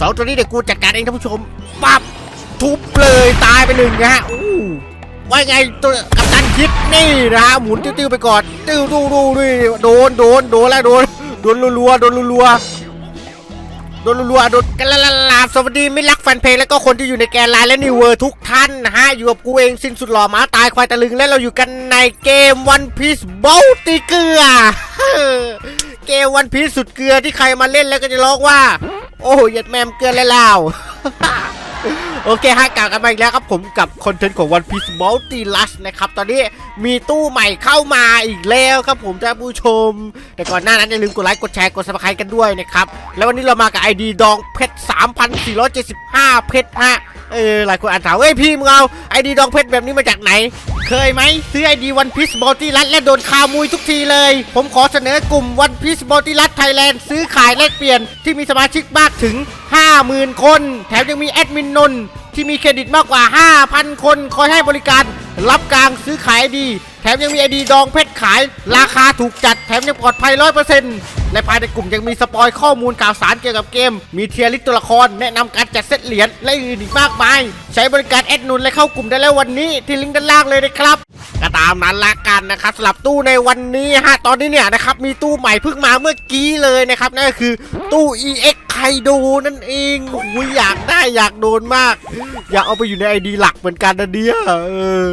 สองตัวนี้เดี๋ยวกูจัดการเองท่านผู้ชมปั๊บทุบเลยตายไปหนึ่งนะฮะอู้ว่าไงตัวกัปตันคิดนี่นะฮะหมุนติ้วๆไปก่อน ติ้วดูดูนี่โดนโดนโดนแล้วโดนโดนรัวๆโดนรัวๆโดนรัวๆโดนกันละละลาสวัสดีไม่รักแฟนเพลงแล้วก็คนที่อยู่ในแกนไลน์และนิวเวอร์ทุกท่านนะฮะ อยู่กับกูเองสิ้นสุดหล่อหมาตายควายตะลึงและเราอยู่กันในเกมวันพีซบอลติเกลือเกมวันพีซสุดเกลือที่ใครมาเล่นแล้วก็จะร้องว่า โอ้ยยัดแมมเกินแล้ว โอเคฮะกลับกันมาอีกแล้วครับผมกับคอนเทนต์ของ One Piece Multi Lush นะครับ ตอนนี้มีตู้ใหม่เข้ามาอีกแล้วครับผมท่านผู้ชม แต่ก่อนหน้านั้นอย่าลืมกดไลค์ กดแชร์ กดสมัครให้กันด้วยนะครับ แล้ววันนี้เรามากับ ID ดองเพชร 3,475 เพชรฮะ เออหลายคนอาจถามเอ้ยพี่มึงเอาไอดองเพชรแบบนี้มาจากไหน เคยไหมซื้อไอดีวันพีซบอลตี้รัดและโดนคามุยทุกทีเลย ผมขอเสนอกลุ่ม One Piece Multi Lush Thailand ซื้อขายแลกเปลี่ยนที่มีสมาชิกมากถึง 50,000 คน แถมยังมีแอดมินนนที่มีเครดิตมากกว่า 5,000 คนคอยให้บริการ รับกลางซื้อขายดี ถมยังมีไอดีดองเพชรขาย ราคาถูกจัดแถมยังปลอดภัย100%และภายในกลุ่มยังมีสปอยข้อมูลข่าวสารเกี่ยวกับเกม มีเทียร์ลิสต์ตัวละคร แนะนำการจัดเซตเหรียญและอื่นอีกมากมาย ใช้บริการแอดนุนและเข้ากลุ่มได้แล้ววันนี้ที่ลิงก์ด้านล่างเลยนะครับก็ตามนั้นละกันนะครับสำหรับตู้ในวันนี้ฮะตอนนี้เนี่ยนะครับมีตู้ใหม่เพิ่งมาเมื่อกี้เลยนะครับนั่นก็คือตู้ EX ไคโดนั่นเองโอ้ยอยากได้อยากโดนมาก อยากเอาไปอยู่ในไอดีหลักเหมือนกันนะเดียเออ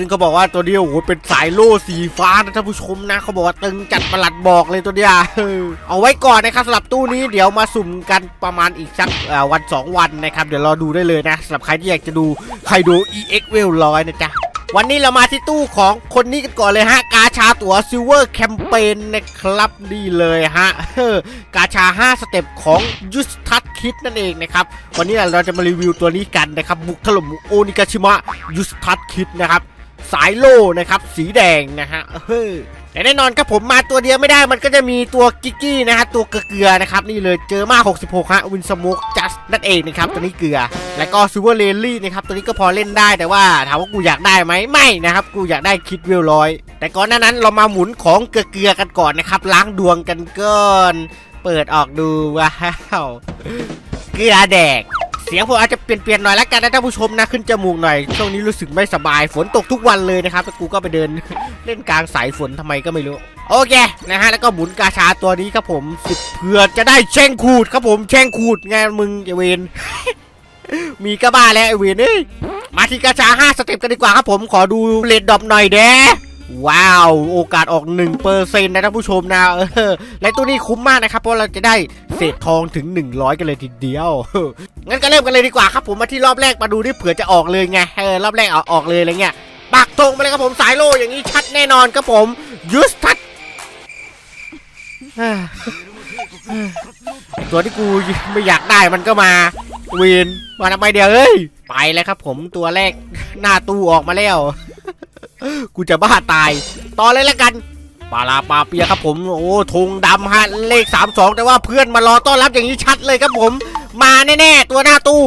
ซึ่งเขาบอกว่าตัวเดียวโอ้โหเป็นสายโล่สีฟ้านะท่านผู้ชมนะเขาบอกว่าตึงจัดประหลัดบอกเลยตัวเดียวเออเอาไว้ก่อนนะครับสำหรับตู้นี้เดี๋ยวมาสุ่มกันประมาณอีกสักวันสองวันนะครับ เดี๋ยวรอดูได้เลยนะสำหรับใครที่อยากจะดูไคโด EX เวลร้อยนะจ๊ะวันนี้เรามาที่ตู้ของคนนี้กันก่อนเลยฮะ กาชาตั๋วซิลเวอร์แคมเปญนะครับนี่เลยฮะกาชา 5 สเต็ปของยุสทัตคิดนั่นเองนะครับ วันนี้เราจะมารีวิวตัวนี้กันนะครับ บุกถล่มโอนิกาชิมะยุสทัตคิดนะครับ สายโล่นะครับ สีแดงนะฮะเฮ้แต่แน่นอนครับผมมาตัวเดียวไม่ได้มันก็จะมีตัวกิกกี้นะฮะตัวเกลือนะครับนี่เลยเจอมา 66 ฮะวินสโมกจัสนั่นเองนะครับตัวนี้เกลือ แล้วก็ซูเปอร์เลลี่นะครับตัวนี้ก็พอเล่นได้แต่ว่าถามว่ากูอยากได้ไหมไม่นะครับกูอยากได้คิดเวลร้อยแต่ก่อนหน้านั้นเรามาหมุนของเกลือกันก่อนนะครับล้างดวงกันก่อนเปิดออกดูว้าวเกลือแดก เสียงผมอาจจะเปลี่ยนๆหน่อยละกันนะท่านผู้ชมนะขึ้นจมูกหน่อยช่วงนี้รู้สึกไม่สบายฝนตกทุกวันเลยนะครับแต่กูก็ไปเดินเล่นกลางสายฝนทำไมก็ไม่รู้โอเคนะฮะแล้วก็หมุนกาชาตัวนี้ครับผมสิบเพื่อจะได้แช่งขูดครับผมแช่งขูดไงมึงไอเวนมีก็บ้าแล้วไอเวนเอ้ยมาที่กาชา5สเต็ปกันดีกว่าครับผมขอดูเลดดอปหน่อยเด้ ว้าว โอกาสออก1%เปอร์เซ็นต์นะท่านผู้ชมนะเออและตัวนี้คุ้มมากนะครับ เพราะเราจะได้เศษทองถึง 100 กันเลยทีเดียว งั้นก็เริ่มกันเลยดีกว่าครับผมมาที่รอบแรกมาดูที่เผื่อจะออกเลยไงเออรอบแรกเอาออกเลยอะไรเงี้ยปักธงไปเลยครับผมสายโลอย่างนี้ชัดแน่นอนครับผมยุสทัดตัวที่กูไม่อยากได้มันก็มาเวนมาทำไมเดียวเอ้ยไปแล้วครับผมตัวแรกหน้าตู้ออกมาแล้ว กูจะบ้าตาย ต่อเลยแล้วกันปาลาปาเปียครับผม โอ้ธงดำฮะเลข 32 แต่ว่าเพื่อนมารอต้อนรับอย่างนี้ชัดเลยครับผม มาแน่ๆ ตัวหน้าตู้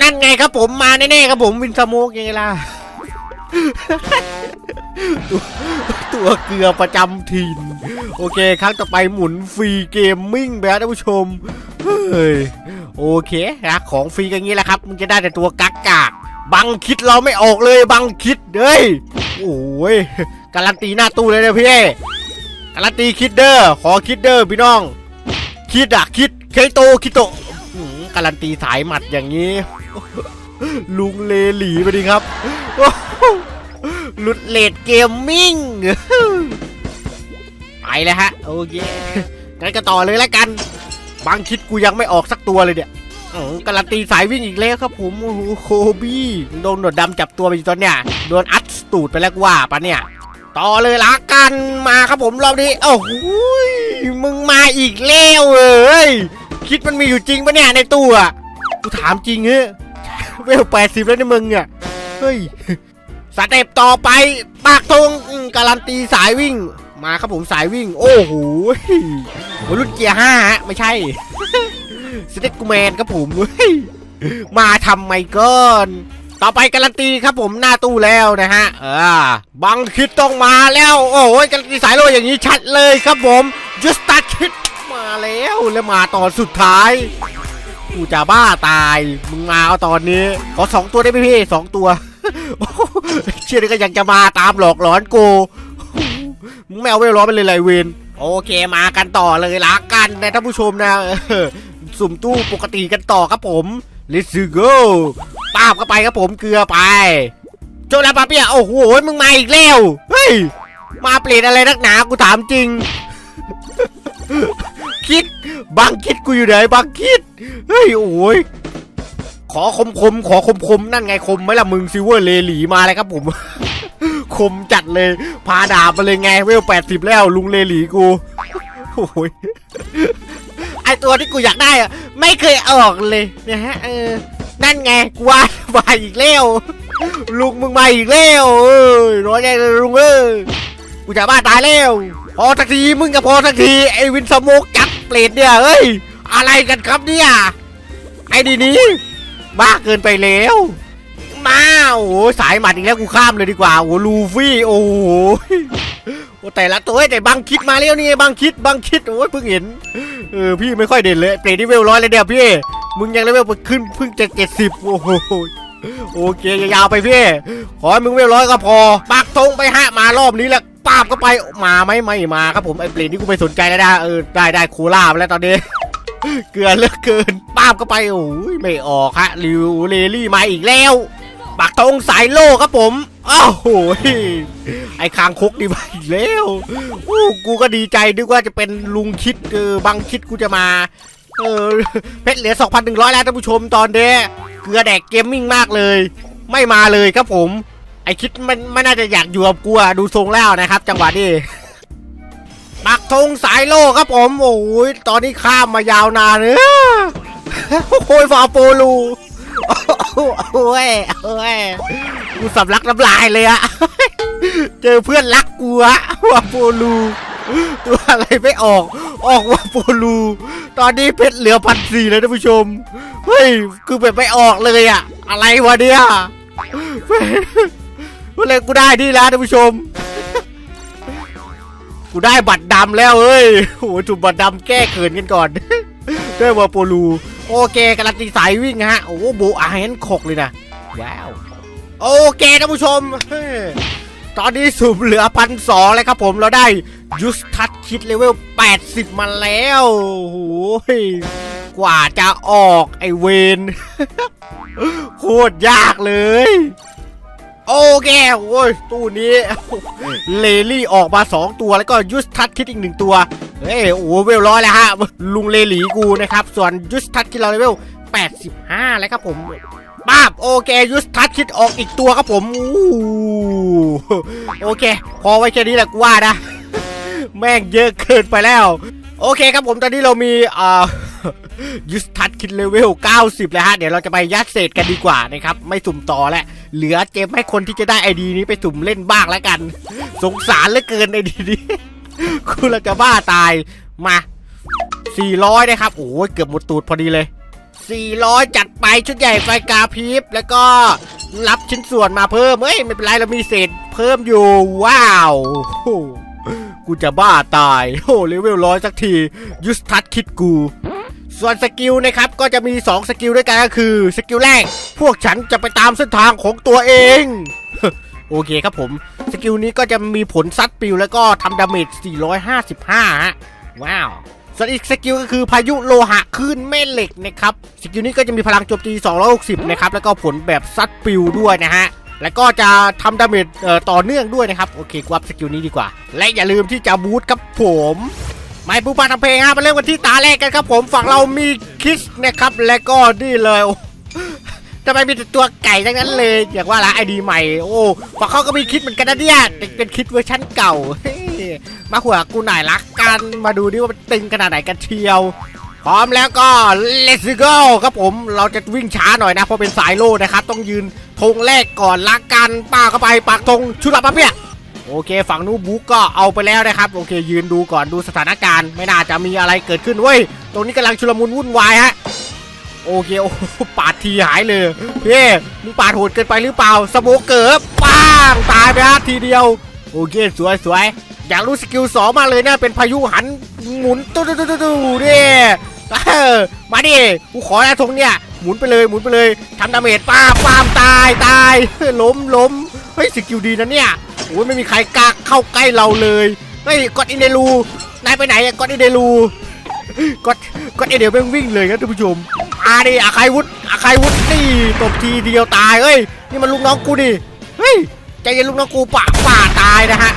นั่นไงครับผมมาแน่ๆครับผมวินสโมกยังไงล่ะตัวเกลือประจำถิ่นโอเค ครั้งต่อไปหมุนฟรีเกมมิ่งแล้วท่านผู้ชม เฮ้ย โอเคนะของฟรีกันงี้แหละครับ มึงจะได้แต่ตัวกักกาก บังคิดเราไม่ออกเลยบังคิดเฮ้ยโอ้ยการันตีหน้าตู้เลยนะพี่การันตีคิดเดอร์ขอคิดเดอร์พี่น้อง คิดอะคิดเคโตคิโตการันตีสายหมัดอย่างนี้ ลุงเลหลีไปดิครับหลุดเลดเกมมิ่งไปเลยฮะโอเคงั้นก็ต่อเลยแล้วกันบางคิดกูยังไม่ออกสักตัวเลยเนี่ยอื้อ การันตีสายวิ่งอีกแล้วครับผมโอ้โหโคบี้โดนหนวดดำจับตัวไปตอนเนี้ยโดนอัดตูดไปแล้วกูว่าปะเนี่ย ต่อเลยละกันมาครับผมรอบนี้โอ้โหยมึงมาอีกแล้วเอ้ยคิดมันมีอยู่จริงปะเนี่ยในตู้อะกูถามจริงเฮ้ยเวลแปดสิบแล้วในมึงอะเฮ้ยสเต็ปต่อไปปากธงการันตีสายวิ่ง มาครับผมสายวิ่ง โอ้โหรุ่นเกียร์ห้าฮะไม่ใช่ สเต็กกูแมนครับผมเฮ้ยมาทำไมก่อนต่อไปการันตีครับผมหน้าตู้แล้วนะฮะเออบังคิดต้องมาแล้ว โอ้โหการันตีสายโลอย่างนี้ชัดเลยครับผม just start คิดมาแล้วแล้วมาตอนสุดท้ายกูจะบ้าตายมึงมาเอาตอนนี้ขอสองตัวได้ไหมพี่สองตัวเชื่อนี่ก็ยังจะมาตามหลอกหลอนกูมึงไม่เอาไม่ร้อนไปเลยไรเวนโอเคมากันต่อเลยละกันนะท่านผู้ชมนะ สุ่มตู้ปกติกันต่อครับผม let's go ป้าบเข้าไปครับผมเกลือไปโจลาปาเปียโอ้โหมึงมาอีกแล้วเฮ้ยมาเปลี่ยนอะไรนักหนากูถามจริง คิดบางคิดกูอยู่ไหนบางคิดเฮ้ยโอ้ยขอคมคมขอคมคมนั่นไงคมไหมล่ะมึงซิเวอร์เลหลีมาเลยครับผม คมจัดเลย พาดาบมาเลยไงเวลแปดสิบแล้วลุงเลหลีกูโอ้ย ตัวที่กูอยากได้อะไม่เคยออกเลยนะฮะเออนั่นไงกูว่ามาอีกแล้วลุงมึงมาอีกแล้วเอ้ยร้อยแย่เลยลุงเอ้ยกูจะบ้าตายแล้วพอสักทีมึงก็พอสักทีไอวินสโมกจักเปรตเนี่ยเอ้ยอะไรกันครับเนี่ยไอดีนี้บ้าเกินไปแล้วมาโอ้สายหมัดอีกแล้วกูข้ามเลยดีกว่าโอ้ลูฟี่โอ้ โอ้แต่ละตัวแต่บางคิดมาแล้วนี่บางคิดบางคิดโอ้ยเพิ่งเห็นเออพี่ไม่ค่อยเด่นเลยเปรตที่เวลร้อยเลยเดียวพี่มึงยังเลเวลขึ้นเพิ่งจะเจ็ดสิบโอ้โหโอเคยาวไปพี่ขอให้มึงเวลร้อยก็พอปักธงไปฮะมารอบนี้แหละปาบก็ไปมาไหมไม่มาครับผมไอ้เปรตนี่กูไม่สนใจแล้วนะเออได้ได้โคลาไปแล้วตอนนี้เกลือเลือกเกินป้าบก็ไปโอ้ยไม่ออกฮะริวเลลี่มาอีกแล้ว ปักธงสายโลครับผม อ้าวโหยไอ้คางคกดีมาอีกแล้วอู้กูก็ดีใจนึกว่าจะเป็นลุงคิดเออบางคิดกูจะมา เออเพชรเหลือ 2,100 แล้วท่านผู้ชมตอนเนี้เกลือแดกเกมมิ่งมากเลย ไม่มาเลยครับผม ไอคิดมันไม่น่าจะอยากอยู่กับกูอะดูทรงแล้วนะครับ จังหวะนี้ปักธงสายโลครับผม โอ้ยตอนนี้ข้ามมายาวนานเนอะโอ้ยฟาโปลู โอ้ยโอ้ยกูสำลักน้ำลายเลยอะเจอเพื่อนรักกูอะวาโปลูตัวอะไรไม่ออก ออกวาโปลู ตอนนี้เพชรเหลือพันสี่แล้วท่านผู้ชม เฮ้ย คือแบบไม่ออกเลยอะอะไรวะเนี่ยเมื่อไรกูได้นี่แล้วท่านผู้ชม กูได้บัตรดำแล้วเอ้ยโอ้โหจุดบัตรดำแก้เขินกันก่อนได้วาโปลู โอเคกำลังตีสายวิ่งฮะ โอ้โหโบอาเฮนขกเลยนะ ว้าว โอเคท่านผู้ชม ตอนนี้สุ่มเหลือพันสองเลยครับผมเราได้ยูสทัชคิดเลเวล 80 มาแล้วโอ้โหกว่าจะออกไอเวนโคตรยากเลย โอเคโอ้ยตู้นี้ เลลี่ออกมา 2 ตัวแล้วก็ยูสทัชคิดอีกหนึ่งตัว เฮ้ยโอ้โหเวลร้อยแล้วฮะ ลุงเลหลีกูนะครับ ส่วนยูสทัชคิดเราเลเวล 85 แล้วครับผมป้าบโอเคยูสทัชคิดออกอีกตัวครับผมอู้โอเค พอไว้แค่นี้แหละกูว่านะ แม่งเยอะเกินไปแล้ว โอเคครับผมตอนนี้เรามีอ่ายูสทัชคิดเลเวล 90 แล้วฮะ เดี๋ยวเราจะไปยัดเศษกันดีกว่านะครับ ไม่สุ่มต่อแล้วเหลือเจมให้คนที่จะได้ไอดีนี้ไปสุ่มเล่นบ้างแล้วกัน สงสารเหลือเกินไอดีนี้ คุณเราจะบ้าตายมา 400 นะครับ โอ้ยเกือบหมดตูดพอดีเลย 400 จัดไปชุดใหญ่ไฟกาพริบ แล้วก็รับชิ้นส่วนมาเพิ่มเฮ้ย ไม่เป็นไร เรามีเศษเพิ่มอยู่ ว้าวกูจะบ้าตายโอ้เลเวลร้อยสักที ยุสทัศคิดกู ส่วนสกิลนะครับ ก็จะมี 2 สกิลด้วยกันก็คือ สกิลแรก พวกฉันจะไปตามเส้นทางของตัวเอง โอเคครับผม สกิลนี้ก็จะมีผลซัดปิวแล้วก็ทำดาเมจ 455 ฮะ ว้าว ส่วนอีกสกิลก็คือพายุโลหะคลื่นแม่เหล็กนะครับ สกิลนี้ก็จะมีพลังโจมตี 260 นะครับ แล้วก็ผลแบบซัดปิวด้วยนะฮะแล้วก็จะทำดาเมจเอ่อต่อเนื่องด้วยนะครับ โอเคกวับสกิลนี้ดีกว่า และอย่าลืมที่จะบูทครับผมไม่ผู้ปาทำเพลงฮะมาเริ่มกันที่ตาแรกกันครับผมฝั่งเรามีคิสนะครับ และก็นี่เลยโอ้ทำ ไมมีแต่ตัวไก่ทั้งนั้นเลยอยากว่าละไอดีใหม่ โอ้ฝั่งเขาก็มีคิดเหมือนกันนะเนี่ยแต่เป็นคิดเวอร์ชั่นเก่าเฮ้ยมาหัวกูหน่อยละกันมาดูดิว่ามันตึงขนาดไหนกันเชียว พร้อมแล้วก็ let's go ครับผมเราจะวิ่งช้าหน่อยนะ เพราะเป็นสายโล่นะครับต้องยืนธงแรกก่อนละกันป้าเข้าไปปากธงชุดละปะเพียโอเค ฝั่งนู้นบุ๊กก็เอาไปแล้วนะครับ โอเค ยืนดูก่อนดูสถานการณ์ ไม่น่าจะมีอะไรเกิดขึ้นเว้ยตรงนี้กำลังชุลมุนวุ่นวายฮะ โอเคโอ้ปาดทีหายเลยพี่มึงปาดโหดเกินไปหรือเปล่าสโมเกิร์ป้างตายไปฮะทีเดียว โอเคสวยสวยอยากรู้สกิลสองมาเลยเนี่ยเป็นพายุหันหมุนตู้ตู้ตู้ตู้ตู้ดิเออมาดิกูขอนะทงเนี่ยหมุนไปเลยหมุนไปเลยทำดาเมจป้าป้ามตายตายล้มล้มเฮ้ยสกิลดีนะเนี่ยโอ้ยไม่มีใครกล้าเข้าใกล้เราเลยเฮ้ยกดอินเดรูนายไปไหนอะกดอินเดรู กดกดอินเดรูแม่งวิ่งเลยครับท่านผู้ชมอาดิอาใครวุฒอาใครวุฒนี่ตบทีเดียวตายเฮ้ยนี่มันลูกน้องกูดิเฮ้ยใจเย็นลูกน้องกูป่าป่าตายนะฮะ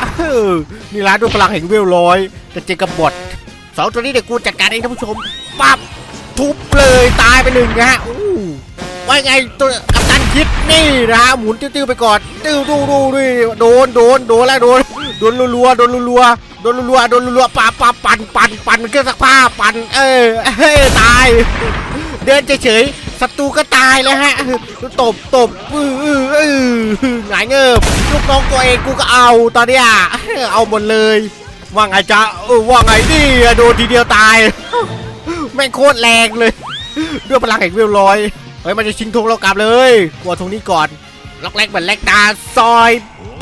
นี่ร้านด้วยพลังแห่งเวลร้อยจะเจอกับบอทสองตัวนี้เดี๋ยวกูจัดการเองท่านผู้ชมปั๊บทุบเลยตายไปหนึ่งนะฮะอู้ว่าไงตัวกัปตันคิดนี่นะฮะหมุนติ้วๆไปก่อนติ้วดูดูดิโดนโดนโดนแล้วโดนโดนรัวๆโดนรัวๆ โดนรัวโดนรัวๆป่าปาปั่นปั่นปั่นเครื่องซักผ้าปั่นเออเฮ้ยตาย เดินเฉยๆศัตรูก็ตายแล้วฮะตบตบอื้ออื้ออือหงายเงิบลูกน้องตัวเองกูก็เอาตอนเนี้ยเอาหมดเลยว่าไงจ๊ะว่าไงนี่โดนทีเดียวตายแม่งโคตรแรงเลย ด้วยพลังแห่งเวลลอยเฮ้ยมันจะชิงธงเรากลับเลยกลัวธงนี้ก่อนล็อกแรกเหมือนแรกตาซอย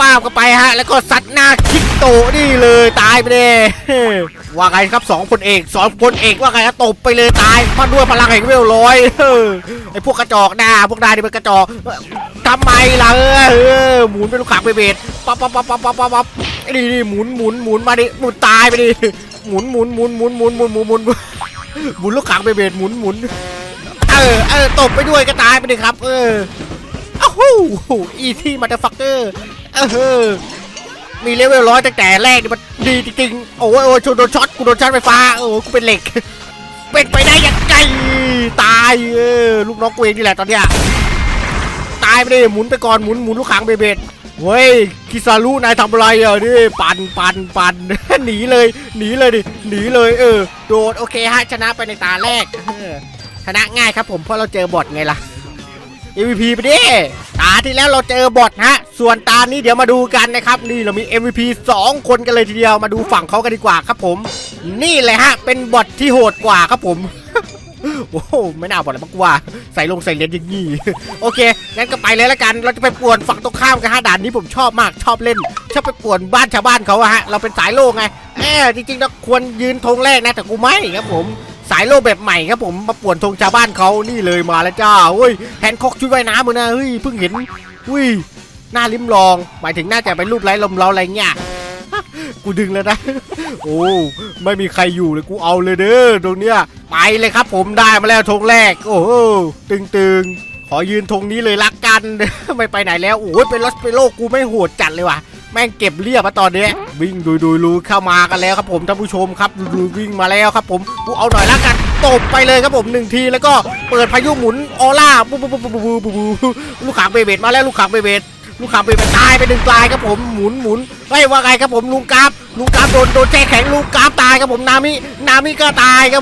ป้าบเข้าไปฮะ แล้วก็สัตว์หน้าคิกโตนี่เลยตายไปเลยว่าไงครับสองพลเอกสองพลเอกว่าไงตบไปเลยตายมาด้วยพลังแห่งเวลร้อยไอพวกกระจอกหน้าพวกนายนี่เป็นกระจอกทำไมล่ะเออหมุนเป็นลูกขางไปเบสปั๊บปั๊บปั๊บปั๊บปั๊บปั๊บปับนี่นี่หมุนหมุนหมุนมาดิหมุนตายไปดิหมุนหมุนหมุนหมุนหมุนหมุนหมุนหมุนหมุนลูกขางไปเบสหมุนหมุนเออเออตบไปด้วยก็ตายไปดิครับ เอออ้าวหูอีที่มาเตอร์ฟักเกอร์ เออมีเลเวลร้อยตั้งแต่แรกนี่มันดีจริงๆโอ้ยโอ้ยโดนช็อตกูโดนช็อตไฟฟ้าโอ้กูเป็นเหล็ก เป็นไปได้ยังไงตายเออลูกน้องกูเองนี่แหละตอนเนี้ยตายไปดิหมุนไปก่อนหมุนหมุนลูกขางเบเบ็ดเฮ้ยคิซารุนายทำอะไรอะนี่ปั่นปั่นปั่นหนีเลยหนีเลยดิหนีเลยเออโดดโอเคฮะชนะไปในตาแรกชนะง่ายครับผมเพราะเราเจอบอทไงล่ะ MVP ไปดิ ตาที่แล้วเราเจอบอทฮะ ส่วนตานี้เดี๋ยวมาดูกันนะครับ นี่เรามี MVP 2 คนกันเลยทีเดียว มาดูฝั่งเขากันดีกว่าครับผม นี่เลยฮะ เป็นบอทที่โหดกว่าครับผมโอ้โหไม่น่าบอกเลยมากกว่า ใส่ลงใส่เลนอย่างงี้ โอเค งั้นก็ไปเลยละกัน เราจะไปป่วนฝั่งตรงข้ามกันฮะด่านนี้ผมชอบมากชอบเล่น ชอบไปป่วนบ้านชาวบ้านเขาอะฮะ เราเป็นสายโลกไงแอบจริงๆเราควรยืนธงแรกนะแต่กูไม่ครับผม สายโลกแบบใหม่ครับผมมาป่วนธงชาวบ้านเขานี่เลยมาแล้วจ้าเฮ้ยแฮนคอกชุดว่ายน้ำมึงนะเฮ้ยเพิ่งเห็นอุ้ยหน้าลิ้มลอง หมายถึงน่าจะเป็นรูปไร้ลมเราอะไรเงี้ยกูดึงแล้วนะ โอ้ไม่มีใครอยู่เลยกูเอาเลยเด้อตรงเนี้ยไปเลยครับผมได้มาแล้วธงแรก โอ้โหตึงตึงๆขอยืนธงนี้เลยละกัน ไม่ไปไหนแล้วโอ้ยเป็นลอสเปโลกูไม่โหดจัดเลยว่ะ แม่งเก็บเรียบมาตอนนี้วิ่งดูดูรูเข้ามากันแล้วครับผมท่านผู้ชมครับดูวิ่งมาแล้วครับผมกูเอาหน่อยละกันตบไปเลยครับผมหนึ่งทีแล้วก็เปิดพายุหมุนออร่าปุ๊บปุ๊บปุ๊บปุ๊บปุ๊บปุ๊บลูกขางเบเบ็ดมาแล้วลูกขางเบเบ็ดลูกขางเบเบ็ดตายไปหนึ่งปลายครับผมหมุนหมุนไม่ว่าไงครับผมลุงกราฟลุงกราฟโดนโดนแช่แข็งลุงกราฟตายครับผมนามินามิก็ตายครับ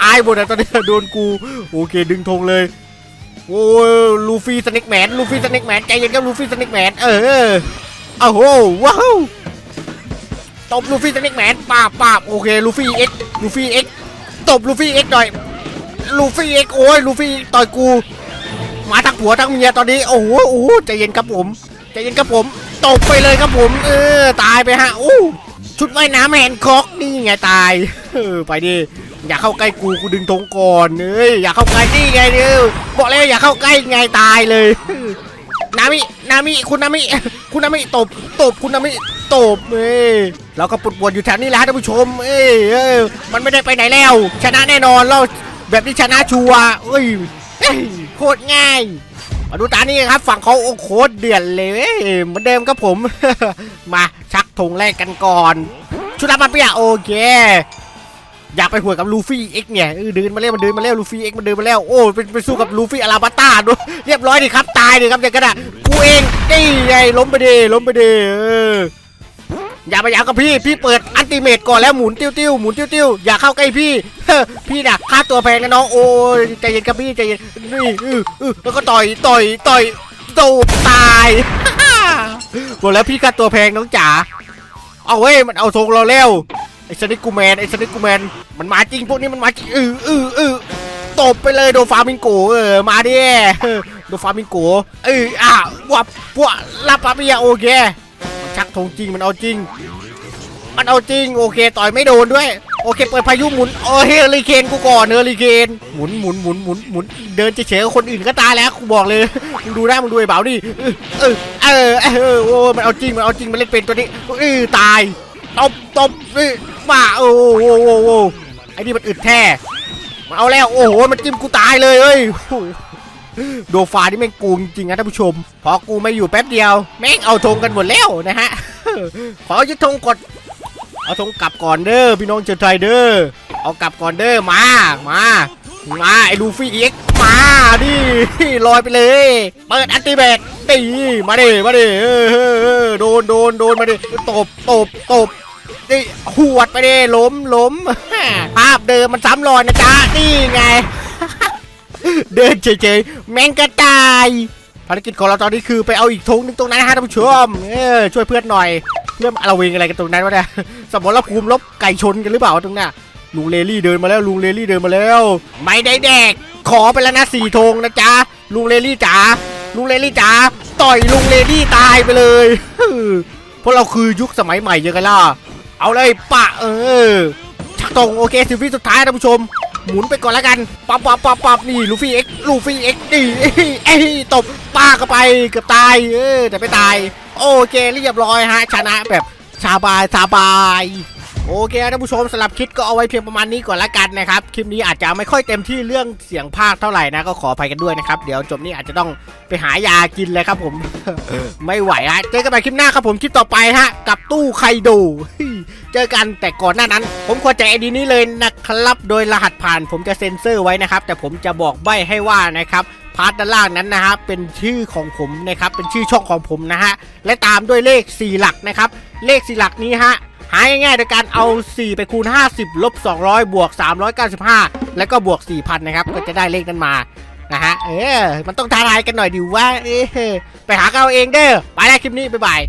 ตายหมดอะตอนนี้โดนกูโอเคดึงธงเลยโอ้ลูฟี่สเน็กแมนลูฟี่สเน็กแมนใจเย็นครับลูฟี่สเน็กแมนเออ โอ้โหว้าวตบลูฟี่สเน็กแมนป้าบป้าบโอเคลูฟี่เอ็กลูฟี่เอ็กตบลูฟี่เอ็กหน่อยลูฟี่เอ็กโอ้ยลูฟี่ต่อยกูมาทั้งผัวทั้งเมียตอนนี้โอ้โหโอ้โหใจเย็นครับผมใจเย็นครับผมตบไปเลยครับผม เออตายไปฮะโอ้ชุดว่ายน้ำแฮนคอกนี่ไงตายเออไปดิอย่าเข้าใกล้กูกูดึงธงก่อนเอ้ยอย่าเข้าใกล้นี่ไงเดียวบอกแล้วอย่าเข้าใกล้ไงตายเลยนามิ นามิคุณนามิคุณนามิตบตบคุณนามิตบเอ้ยเราก็ปวดปวดอยู่แถวนี้แหละท่านผู้ชม เอ้ยเอมันไม่ได้ไปไหนแล้ว ชนะแน่นอนเราแบบนี้ชนะชัวเอ้ยโคตรง่ายมาดูตานี่ครับฝั่งเขาโอ้โคตรเดือดเลยเอ้ยเหมือนเดิมครับผม มาชักธงแรกกันก่อน ชุดดำมาเปียโอเค อยากไปหัวกับลูฟี่เอ็กเนี่ยเออเดินมาแล้วมันเดินมาแล้วลูฟี่เอ็กมันเดินมาแล้วโอ้ไปไปสู้กับลูฟี่อาราบัตตาด้วยเรียบร้อยดิครับตายดิครับอย่างกระดากูเองนี่ไงล้มไปดิล้มไปดิเอออย่าไปยากกับพี่ พี่เปิดอันติเมตก่อนแล้วหมุนติ้วติ้วหมุนติ้วติ้วอย่าเข้าใกล้พี่ พี่น่ะค่าตัวแพงนะน้องโอ้ยใจเย็นครับพี่ใจเย็นนี่อืออือแล้วก็ต่อยต่อยต่อยโตบตายบอกแล้วพี่ค่าตัวแพงน้องจ๋าเอาเว้ยมันเอาทรงเราแล้ว ไอ้สนิกกูแมนไอ้สนิกกูแมนมันมาจริงพวกนี้มันมาจริงอืออืออือตบไปเลยโดฟามิงโกเออมาดิเออโดฟามิงโกเอออะวับวัวลาปาเปียโอเคมันชักธงจริงมันเอาจริง มันเอาจริงโอเคต่อยไม่โดนด้วยโอเคเปิดพายุหมุนโอเฮอริเคนกูก่อนเฮอริเคนหมุนหมุนหมุนหมุนหมุนเดินเฉยๆคนอื่นก็ตายแล้วกูบอกเลยมึงดูนะมึงดูไอ้เบาดิเออเออเออโอ้มันเอาจริงมันเอาจริงมันเล่นเป็นตัวนี้เออตายตบตบเออ มาโอ้โหโอ้โหไอ้นี่มันอึดแท้มันเอาแล้วโอ้โหมันจิ้มกูตายเลยเอ้ยโดฟานี่แม่งกูจริงนะท่านผู้ชม พอกูไม่อยู่แป๊บเดียว แม่งเอาธงกันหมดแล้วนะฮะ ขอยึดธงกด เอาธงกลับก่อนเด้อพี่น้องเจอไทยเด้อ เอากลับก่อนเด้อมา มา มาไอ้ลูฟี่เอ็กมาดิลอยไปเลย เปิดอันติเบตตีมาดิมาดิเออเอโดนโดนโดนมาดิตบตบตบ นี่หวดไปดิล้มล้มภาพเดิมมันซ้ำรอยนะจ๊ะนี่ไง เดินเฉยๆแมงกระต่ายภารกิจของเราตอนนี้คือไปเอาอีกธงหนึงตรงนั้นนะฮะท่านผู้ชมเออช่วยเพื่อนหน่อยเรื่องอะไรเวงอะไรกันตรงนั้นวะเนี่ยสมรภูมิลบไก่ชนกันหรือเปล่าตรงนี้ยลุงเลลี่เดินมาแล้วลุงเลลี่เดินมาแล้ว ไม่ได้แดกขอไปแล้วนะสี่ธงนะจ๊ะลุงเลลี่จ๋าลุงเลลี่จ๋าต่อยลุงเลลี่ตายไปเลยเพราะเราคือยุคสมัยใหม่เยอะกันล่ะ เอาเลยปะเออชักตรงโอเคสิบวิสุดท้ายท่านผู้ชม หมุนไปก่อนแล้วกันปับปับปับปับนี่ลูฟี่เอ็กลูฟี่เอ็กนี่เอ้ยเอ้ยตบป้าเข้าไปเกือบตายเออแต่ไม่ตาย โอเคเรียบร้อยฮะชนะแบบสบายสบาย โอเคท่านผู้ชมสำหรับคลิปก็เอาไว้เพียงประมาณนี้ก่อนละกันนะครับ คลิปนี้อาจจะไม่ค่อยเต็มที่เรื่องเสียงภาคเท่าไหร่นะก็ขออภัยกันด้วยนะครับ เดี๋ยวจบนี้อาจจะต้องไปหายากินเลยครับผม ไม่ไหวฮะเจอกันใหม่คลิปหน้าครับผมคลิปต่อไปฮะกับตู้ไคโดเจอกันแต่ก่อนหน้านั้น ผมควรจะไอดีนี้เลยนะครับโดยรหัสผ่านผมจะเซ็นเซอร์ไว้นะครับ แต่ผมจะบอกใบให้ว่านะครับพาร์ทด้านล่างนั้นนะฮะเป็นชื่อของผมนะครับเป็นชื่อช่องของผมนะฮะและตามด้วยเลข 4 หลักนะครับเลข 4 หลักนี้ฮะ หาง่ายๆโดยการเอา 4 ไปคูณ 50 ลบ 200 บวก 395 แล้วก็บวก 4,000 นะครับ ก็จะได้เลขนั้นมา นะฮะ เออ มันต้องท้าทายกันหน่อยดิว่า เออไปหาเอาเองเด้อ ไปแล้วคลิปนี้ บ๊ายบาย